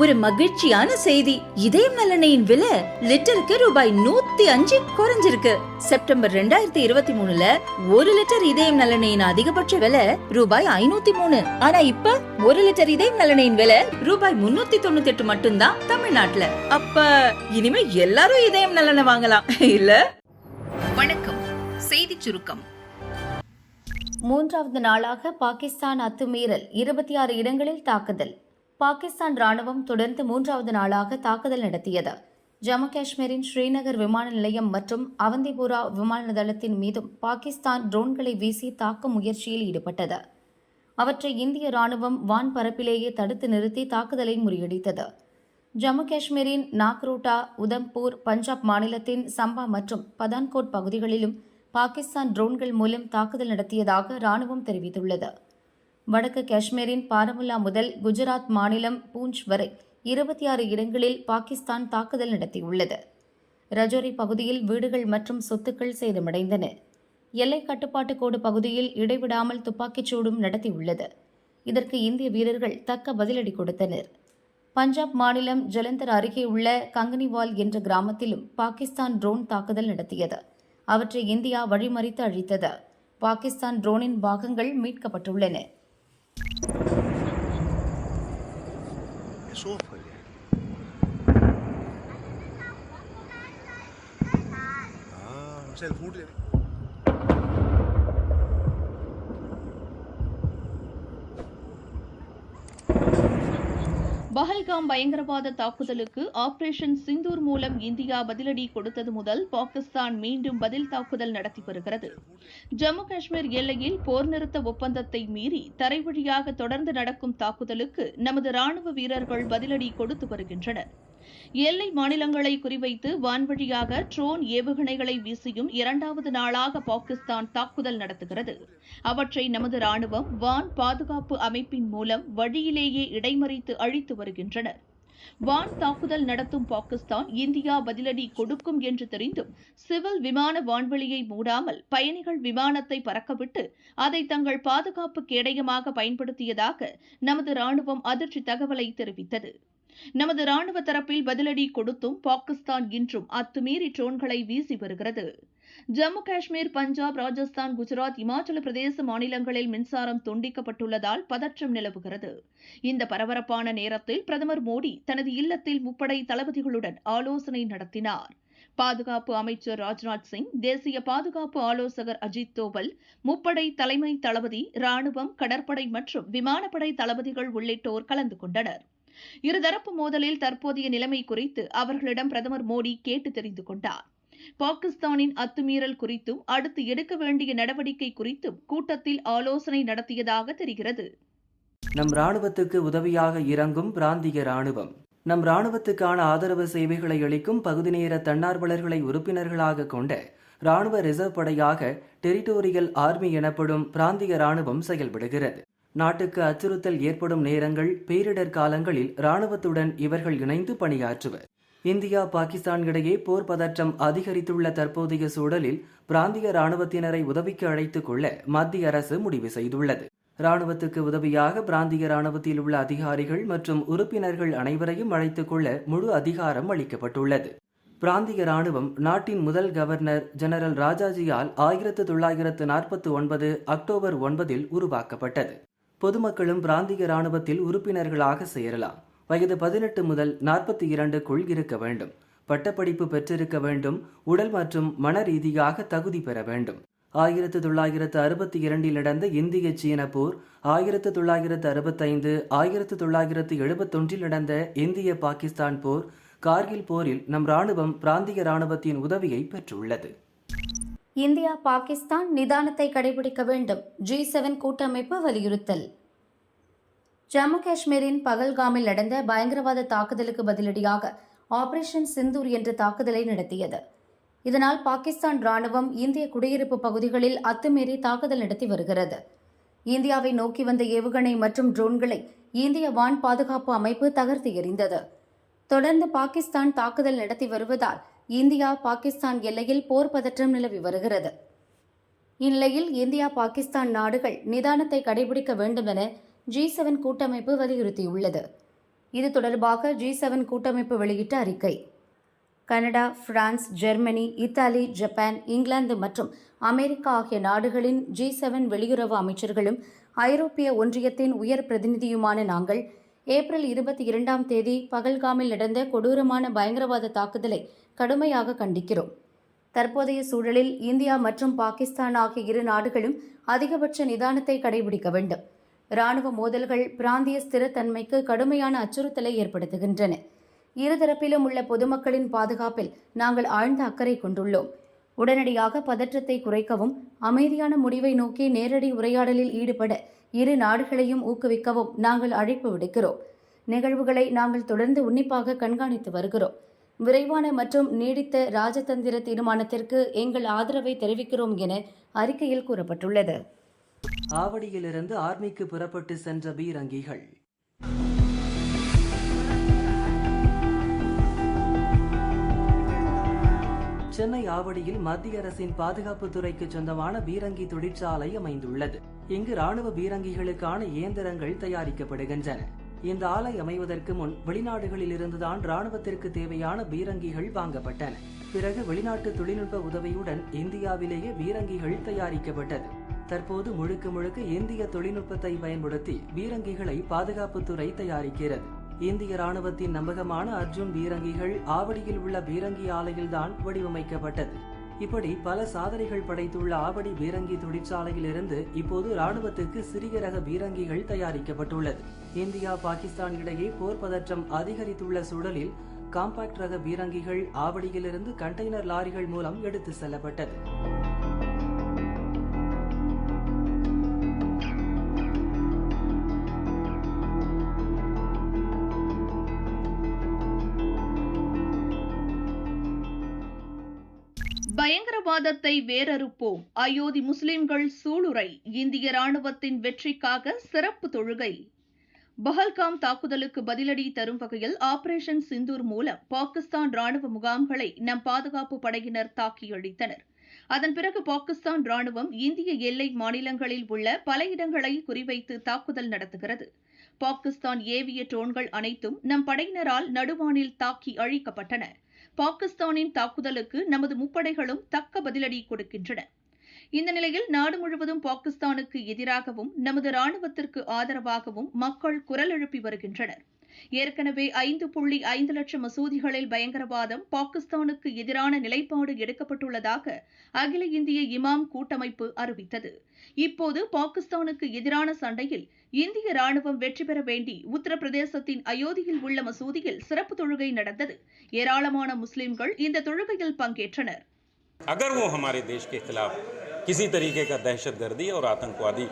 ஒரு மகிழ்ச்சியான செய்தி. இதயம் நலனையின் விலை லிட்டருக்கு ரூபாய் நூத்தி அஞ்சு குறைஞ்சிருக்கு. செப்டம்பர் ரெண்டாயிரத்தி இருபத்தி மூணுல ஒரு லிட்டர் இதயம் நலனையின் அதிகபட்ச விலை ரூபாய் ஐநூத்தி மூணு. ஆனா இப்ப ஒரு லிட்டர் இதயம் நலனையின் விலை ரூபாய் முன்னூத்தி தொண்ணூத்தி எட்டு மட்டும்தான் தமிழ்நாட்டுல. அப்ப இனிமே எல்லாரும் இதயம் நலனை வாங்கலாம். இல்ல? வணக்கம். செய்திச் சுருக்கம். மூன்றாவது நாளாக பாகிஸ்தான் அத்துமீறல். இருபத்தி ஆறு இடங்களில் தாக்குதல். பாகிஸ்தான் ராணுவம் தொடர்ந்து மூன்றாவது நாளாக தாக்குதல் நடத்தியது. ஜம்மு காஷ்மீரின் ஸ்ரீநகர் விமான நிலையம் மற்றும் அவந்திபுரா விமான தளத்தின் மீதும் பாகிஸ்தான் ட்ரோன்களை வீசி தாக்கும் முயற்சியில் ஈடுபட்டது. அவற்றை இந்திய ராணுவம் வான் பரப்பிலேயே தடுத்து நிறுத்தி தாக்குதலை முறியடித்தது. ஜம்மு காஷ்மீரின் நாக்ரூட்டா உதம்பூர் பஞ்சாப் மாநிலத்தின் சம்பா மற்றும் பதான்கோட் பகுதிகளிலும் பாகிஸ்தான் ட்ரோன்கள் மூலம் தாக்குதல் நடத்தியதாக ராணுவம் தெரிவித்துள்ளது. வடக்கு காஷ்மீரின் பாரமுல்லா முதல் குஜராத் மாநிலம் பூஞ்ச் வரை இருபத்தி ஆறு இடங்களில் பாகிஸ்தான் தாக்குதல் நடத்தியுள்ளது. ரஜோரி பகுதியில் வீடுகள் மற்றும் சொத்துக்கள் சேதமடைந்தன. எல்லை கட்டுப்பாட்டு கோடு பகுதியில் இடைவிடாமல் துப்பாக்கிச் சூடும் நடத்தியுள்ளது. இதற்கு இந்திய வீரர்கள் தக்க பதிலடி கொடுத்தனர். பஞ்சாப் மாநிலம் ஜலந்தர் அருகே உள்ள கங்கனிவால் என்ற கிராமத்திலும் பாகிஸ்தான் ட்ரோன் தாக்குதல் நடத்தியது. அவற்றை இந்தியா வழிமறித்து அழித்தது. பாகிஸ்தான் ட்ரோனின் பாகங்கள் மீட்கப்பட்டுள்ளன. sofa. Ah, myself food. Pahalgam பயங்கரவாத தாக்குதலுக்கு ஆபரேஷன் சிந்தூர் மூலம் இந்தியா பதிலடி கொடுத்தது முதல் பாகிஸ்தான் மீண்டும் பதில் தாக்குதல் நடத்தி வருகிறது. ஜம்மு காஷ்மீர் எல்லையில் போர் நிறுத்த ஒப்பந்தத்தை மீறி தரைவழியாக தொடர்ந்து நடக்கும் தாக்குதலுக்கு நமது ராணுவ வீரர்கள் பதிலடி கொடுத்து வருகின்றனர். எல்லை மாநிலங்களை குறிவைத்து வான்வழியாக ட்ரோன் ஏவுகணைகளை வீசியும் இரண்டாவது நாளாக பாகிஸ்தான் தாக்குதல் நடத்துகிறது. அவற்றை நமது ராணுவம் வான் பாதுகாப்பு அமைப்பின் மூலம் வழியிலேயே இடைமறித்து அழித்து வருகின்றனர். வான் தாக்குதல் நடத்தும் பாகிஸ்தான் இந்தியா பதிலடி கொடுக்கும் என்று தெரிந்தும் சிவில் விமான வான்வெளியை மூடாமல் பயணிகள் விமானத்தை பறக்கவிட்டு அதை தங்கள் பாதுகாப்பு கேடயமாக பயன்படுத்தியதாக நமது ராணுவம் அதிர்ச்சி தகவலை தெரிவித்தது. நமது ராணுவ தரப்பில் பதிலடி கொடுத்தும் பாகிஸ்தான் இன்றும் அத்துமீறி ட்ரோன்களை வீசி வருகிறது. ஜம்மு காஷ்மீர் பஞ்சாப் ராஜஸ்தான் குஜராத் இமாச்சல பிரதேச மாநிலங்களில் மின்சாரம் துண்டிக்கப்பட்டுள்ளதால் பதற்றம் நிலவுகிறது. இந்த பரபரப்பான நேரத்தில் பிரதமர் மோடி தனது இல்லத்தில் முப்படை தளபதிகளுடன் ஆலோசனை நடத்தினார். பாதுகாப்பு அமைச்சர் ராஜ்நாத் சிங் தேசிய பாதுகாப்பு ஆலோசகர் அஜித் தோவல் முப்படை தலைமை தளபதி ராணுவம் கடற்படை மற்றும் விமானப்படை தளபதிகள் உள்ளிட்டோர் கலந்து கொண்டனர். இருதரப்பு மோதலில் தற்போதைய நிலைமை குறித்து அவர்களிடம் பிரதமர் மோடி கேட்டு தெரிந்து கொண்டார். பாகிஸ்தானின் அத்துமீறல் குறித்தும் அடுத்து எடுக்க வேண்டிய நடவடிக்கை குறித்தும் கூட்டத்தில் ஆலோசனை நடத்தியதாக தெரிகிறது. நம் ராணுவத்துக்கு உதவியாக இறங்கும் பிராந்திய ராணுவம் நம் ராணுவத்துக்கான ஆதரவு சேவைகளை அளிக்கும் பகுதி நேர தன்னார்வலர்களை உறுப்பினர்களாக கொண்ட ராணுவ ரிசர்வ் படையாக டெரிட்டோரியல் ஆர்மி எனப்படும் பிராந்திய ராணுவம் செயல்படுகிறது. நாட்டுக்கு அச்சுறுத்தல் ஏற்படும் நேரங்கள் பேரிடர் காலங்களில் ராணுவத்துடன் இவர்கள் இணைந்து பணியாற்றுவர். இந்தியா பாகிஸ்தான் இடையே போர் பதற்றம் அதிகரித்துள்ள தற்போதைய சூழலில் பிராந்திய ராணுவத்தினரை உதவிக்கு அழைத்துக் கொள்ள மத்திய அரசு முடிவு செய்துள்ளது. ராணுவத்துக்கு உதவியாக பிராந்திய ராணுவத்தில் உள்ள அதிகாரிகள் மற்றும் உறுப்பினர்கள் அனைவரையும் அழைத்துக் கொள்ள முழு அதிகாரம் அளிக்கப்பட்டுள்ளது. பிராந்திய ராணுவம் நாட்டின் முதல் கவர்னர் ஜெனரல் ராஜாஜியால் ஆயிரத்து தொள்ளாயிரத்து நாற்பத்தி ஒன்பது அக்டோபர் ஒன்பதில் உருவாக்கப்பட்டது. பொதுமக்களும் பிராந்திய இராணுவத்தில் உறுப்பினர்களாக சேரலாம். வயது பதினெட்டு முதல் நாற்பத்தி இரண்டுக்குள் இருக்க வேண்டும். பட்டப்படிப்பு பெற்றிருக்க வேண்டும். உடல் மற்றும் மன ரீதியாக தகுதி பெற வேண்டும். ஆயிரத்து தொள்ளாயிரத்து அறுபத்தி இரண்டில் நடந்த இந்திய சீன போர் ஆயிரத்து தொள்ளாயிரத்து அறுபத்தைந்து ஆயிரத்து தொள்ளாயிரத்து எழுபத்தொன்றில் நடந்த இந்திய பாகிஸ்தான் போர் கார்கில் போரில் நம் ராணுவம் பிராந்திய ராணுவத்தின் உதவியை பெற்றுள்ளது. இந்தியா பாகிஸ்தான் நிதானத்தை கடைபிடிக்க வேண்டும். ஜி செவன் கூட்டமைப்பு வலியுறுத்தல். ஜம்மு காஷ்மீரின் பகல்காமில் நடந்த பயங்கரவாத தாக்குதலுக்கு பதிலடியாக ஆபரேஷன் சிந்தூர் என்ற தாக்குதலை நடத்தியது. இதனால் பாகிஸ்தான் ராணுவம் இந்திய குடியிருப்பு பகுதிகளில் அத்துமீறி தாக்குதல் நடத்தி வருகிறது. இந்தியாவை நோக்கி வந்த ஏவுகணை மற்றும் ட்ரோன்களை இந்திய வான் பாதுகாப்பு அமைப்பு தகர்த்து எறிந்தது. தொடர்ந்து பாகிஸ்தான் தாக்குதல் நடத்தி வருவதால் இந்தியா பாகிஸ்தான் எல்லையில் போர் பதற்றம் நிலவி வருகிறது. இந்நிலையில் இந்தியா பாகிஸ்தான் நாடுகள் நிதானத்தை கடைபிடிக்க வேண்டும் என ஜி செவன் கூட்டமைப்பு வலியுறுத்தியுள்ளது. இது தொடர்பாக ஜி செவன் கூட்டமைப்பு வெளியிட்ட அறிக்கை. Canada France Germany Italy Japan England மற்றும் அமெரிக்கா ஆகிய நாடுகளின் ஜி செவன் வெளியுறவு அமைச்சர்களும் ஐரோப்பிய ஒன்றியத்தின் உயர் பிரதிநிதியுமான நாங்கள் ஏப்ரல் இருபத்தி இரண்டாம் தேதி பகல்காமில் நடந்த கொடூரமான பயங்கரவாத தாக்குதலை கடுமையாக கண்டிக்கிறோம். தற்போதைய சூழலில் இந்தியா மற்றும் பாகிஸ்தான் ஆகிய இரு நாடுகளும் அதிகபட்ச நிதானத்தை கடைபிடிக்க வேண்டும். ராணுவ மோதல்கள் பிராந்திய ஸ்திரத்தன்மைக்கு கடுமையான அச்சுறுத்தலை ஏற்படுத்துகின்றன. இருதரப்பிலும் உள்ள பொதுமக்களின் பாதுகாப்பில் நாங்கள் ஆழ்ந்த அக்கறை கொண்டுள்ளோம். உடனடியாக பதற்றத்தை குறைக்கவும் அமைதியான முடிவை நோக்கி நேரடி உரையாடலில் ஈடுபட இரு நாடுகளையும் ஊக்குவிக்கவும் நாங்கள் அழைப்பு விடுக்கிறோம். நிகழ்வுகளை நாங்கள் தொடர்ந்து உன்னிப்பாக கண்காணித்து வருகிறோம். விரைவான மற்றும் நீடித்த ராஜதந்திர தீர்மானத்திற்கு எங்கள் ஆதரவை தெரிவிக்கிறோம் என அறிக்கையில் கூறப்பட்டுள்ளது. ஆவடியிலிருந்து ஆர்மிக்கு புறப்பட்டு சென்ற பீரங்கிகள். சென்னை ஆவடியில் மத்திய அரசின் பாதுகாப்பு துறைக்கு சொந்தமான பீரங்கி தொழிற்சாலை அமைந்துள்ளது. இங்கு ராணுவ பீரங்கிகளுக்கான இயந்திரங்கள் தயாரிக்கப்படுகின்றன. இந்த ஆலை அமைவதற்கு முன் வெளிநாடுகளில் இருந்துதான் ராணுவத்திற்கு தேவையான பீரங்கிகள் வாங்கப்பட்டன. பிறகு வெளிநாட்டு தொழில்நுட்ப உதவியுடன் இந்தியாவிலேயே பீரங்கிகள் தயாரிக்கப்பட்டது. தற்போது முழுக்க முழுக்க இந்திய தொழில்நுட்பத்தை பயன்படுத்தி பீரங்கிகளை பாதுகாப்புத்துறை தயாரிக்கிறது. இந்திய ராணுவத்தின் நம்பகமான அர்ஜுன் பீரங்கிகள் ஆவடியில் உள்ள பீரங்கி ஆலையில்தான் வடிவமைக்கப்பட்டது. இப்படி பல சாதனைகள் படைத்துள்ள ஆவடி பீரங்கி தொழிற்சாலையில் இருந்து இப்போது ராணுவத்துக்கு சிறிய ரக பீரங்கிகள் தயாரிக்கப்பட்டுள்ளது. இந்தியா பாகிஸ்தான் இடையே போர் பதற்றம் அதிகரித்துள்ள சூழலில் காம்பாக்ட் ரக பீரங்கிகள் ஆவடியிலிருந்து கண்டெய்னர் லாரிகள் மூலம் எடுத்து செல்லப்பட்டது. தீவிரவாதத்தை வேரறுப்போம். அயோத்தி முஸ்லிம்கள் சூளுரை. இந்திய ராணுவத்தின் வெற்றிக்காக சிறப்பு தொழுகை. பஹல்காம் தாக்குதலுக்கு பதிலடி தரும் வகையில் ஆபரேஷன் சிந்தூர் மூலம் பாகிஸ்தான் ராணுவ முகாம்களை நம் பாதுகாப்பு படையினர் தாக்கியழித்தனர் அதன் பிறகு பாகிஸ்தான் ராணுவம் இந்திய எல்லை மாநிலங்களில் உள்ள பல இடங்களை குறிவைத்து தாக்குதல் நடத்துகிறது. பாகிஸ்தான் ஏவிய ட்ரோன்கள் அனைத்தும் நம் படையினரால் நடுவானில் தாக்கி அழிக்கப்பட்டன. பாகிஸ்தானின் தாக்குதலுக்கு நமது முப்படைகளும் தக்க பதிலடி கொடுக்கின்றன. இந்த நிலையில் நாடு முழுவதும் பாகிஸ்தானுக்கு எதிராகவும் நமது ராணுவத்திற்கு ஆதரவாகவும் மக்கள் குரல் எழுப்பி வருகின்றனர். ஏற்கனவே ஐந்து புள்ளி ஐந்து லட்சம் மசூதிகளில் பயங்கரவாதம் பாகிஸ்தானுக்கு எதிரான நிலைப்பாடு எடுக்கப்பட்டுள்ளதாக அகில இந்திய இமாம் கூட்டமைப்பு அறிவித்தது இப்போது பாகிஸ்தானுக்கு எதிரான சண்டையில் இந்திய ராணுவம் வெற்றி பெற வேண்டி உத்தரப்பிரதேசத்தின் அயோத்தியில் உள்ள மசூதியில் சிறப்பு தொழுகை நடந்தது ஏராளமான முஸ்லிம்கள் இந்த தொழுகையில் பங்கேற்றனர் अगर वो हमारे देश के खिलाफ किसी तरीके का दहशतगर्दी और आतंकवादी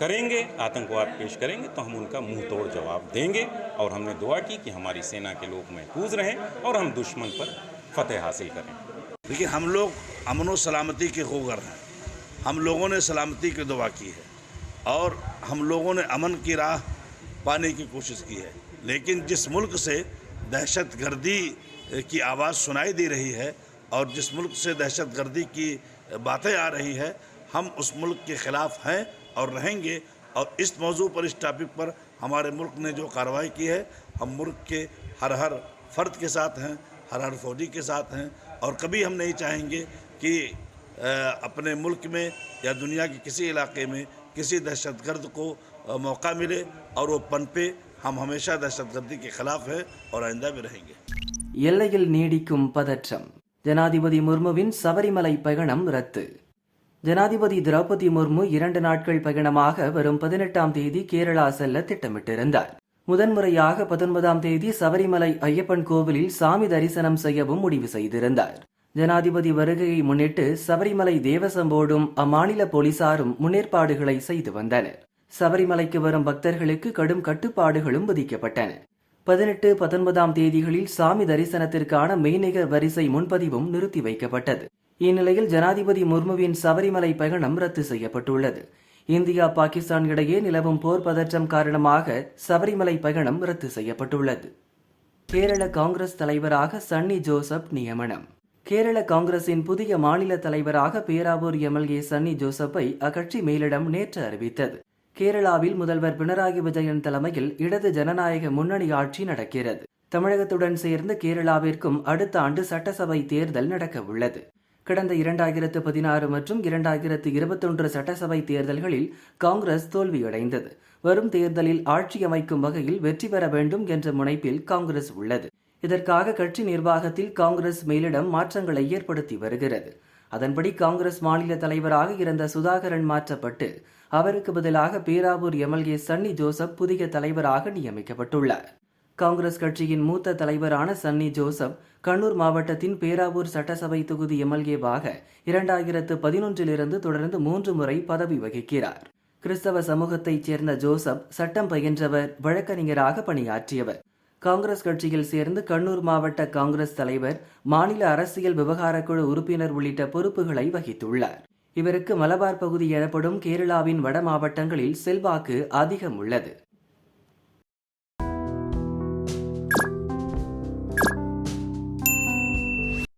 करेंगे, आतंकवाद पेश करेंगे तो हम उनका मुँह तोड़ जवाब देंगे और हमने दुआ की कि हमारी सेना के लोग महफूज रहें और हम दुश्मन पर फतेह हासिल करें। देखिए, हम लोग अमन व सलामती के होगर हैं। हम लोगों ने सलामती की दुआ की है और हम लोगों ने अमन की राह पाने की कोशिश की है। लेकिन जिस मुल्क से दहशत गर्दी की आवाज़ सुनाई दे रही है और जिस मुल्क से दहशत गर्दी की बातें आ रही है हम उस मुल्क के ख़िलाफ़ हैं और रहेंगे और इस मौजू पर इस टॉपिक पर हमारे मुल्क ने जो कार्रवाई की है हम मुल्क के हर हर फ़र्द के साथ हैं हर हर फौजी के साथ हैं और कभी हम नहीं चाहेंगे कि अ, अपने मुल्क में या दुनिया के किसी इलाके में किसी दहशतगर्द को अ, मौका मिले और वो पनपे हम हमेशा दहशतगर्दी के ख़िलाफ़ हैं और आइंदा भी रहेंगे எல்லையில் நீடிக்கும் பதற்றம் ஜனாதிபதி முர்முவின் சபரிமலை பயணம் ரத்து ஜனாதிபதி திரௌபதி முர்மு இரண்டு நாட்கள் பயணமாக வரும் பதினெட்டாம் தேதி கேரளா செல்ல திட்டமிட்டிருந்தார். முதன்முறையாக பத்தொன்பதாம் தேதி சபரிமலை ஐயப்பன் கோவிலில் சாமி தரிசனம் செய்யவும் முடிவு செய்திருந்தார். ஜனாதிபதி வருகையை முன்னிட்டு சபரிமலை தேவசம்போடும் அம்மாநில போலீசாரும் முன்னேற்பாடுகளை செய்து வந்தனர். சபரிமலைக்கு வரும் பக்தர்களுக்கு கடும் கட்டுப்பாடுகளும் விதிக்கப்பட்டன. பதினெட்டு பத்தொன்பதாம் தேதிகளில் சாமி தரிசனத்திற்கான மெய்நிகர் வரிசை முன்பதிவும் நிறுத்தி வைக்கப்பட்டது. இந்நிலையில் ஜனாதிபதி முர்முவின் சபரிமலை பயணம் ரத்து செய்யப்பட்டுள்ளது. இந்தியா பாகிஸ்தான் இடையே நிலவும் போர் பதற்றம் காரணமாக சபரிமலை பயணம் ரத்து செய்யப்பட்டுள்ளது. கேரள காங்கிரஸ் தலைவராக சன்னி ஜோசப் நியமனம். கேரள காங்கிரசின் புதிய மாநில தலைவராக பேராவூர் எம்எல்ஏ சன்னி ஜோசப்பை அக்கட்சி மேலிடம் நேற்று அறிவித்தது. கேரளாவில் முதல்வர் பினராயி விஜயன் தலைமையில் இடது ஜனநாயக முன்னணி ஆட்சி நடக்கிறது. தமிழகத்துடன் சேர்ந்து கேரளாவிற்கும் அடுத்த ஆண்டு சட்டசபை தேர்தல் நடக்க உள்ளது கடந்த இரண்டாயிரத்து பதினாறு மற்றும் இரண்டாயிரத்து இருபத்தொன்று சட்டசபை தேர்தல்களில் காங்கிரஸ் தோல்வியடைந்தது. வரும் தேர்தலில் ஆட்சி அமைக்கும் வகையில் வெற்றி பெற வேண்டும் என்ற முனைப்பில் காங்கிரஸ் உள்ளது. இதற்காக கட்சி நிர்வாகத்தில் காங்கிரஸ் மேலிடம் மாற்றங்களை ஏற்படுத்தி வருகிறது. அதன்படி காங்கிரஸ் மாநில தலைவராக இருந்த சுதாகரன் மாற்றப்பட்டு அவருக்கு பதிலாக பேராவூர் எம்எல்ஏ சன்னி ஜோசப் புதிய தலைவராக நியமிக்கப்பட்டுள்ளார். காங்கிரஸ் கட்சியின் மூத்த தலைவரான சன்னி ஜோசப் கண்ணூர் மாவட்டத்தின் பேராவூர் சட்டசபை தொகுதி எம்எல்ஏவாக இரண்டாயிரத்து பதினொன்றிலிருந்து தொடர்ந்து மூன்று முறை பதவி வகிக்கிறார். கிறிஸ்தவ சமூகத்தைச் சேர்ந்த ஜோசப் சட்டம் பயின்றவர் வழக்கறிஞராக பணியாற்றியவர். காங்கிரஸ் கட்சியில் சேர்ந்து கண்ணூர் மாவட்ட காங்கிரஸ் தலைவர் மாநில அரசியல் விவகாரக்குழு உறுப்பினர் உள்ளிட்ட பொறுப்புகளை வகித்துள்ளார். இவருக்கு மலபார் பகுதி எனப்படும் கேரளாவின் வட மாவட்டங்களில் செல்வாக்கு அதிகம் உள்ளது.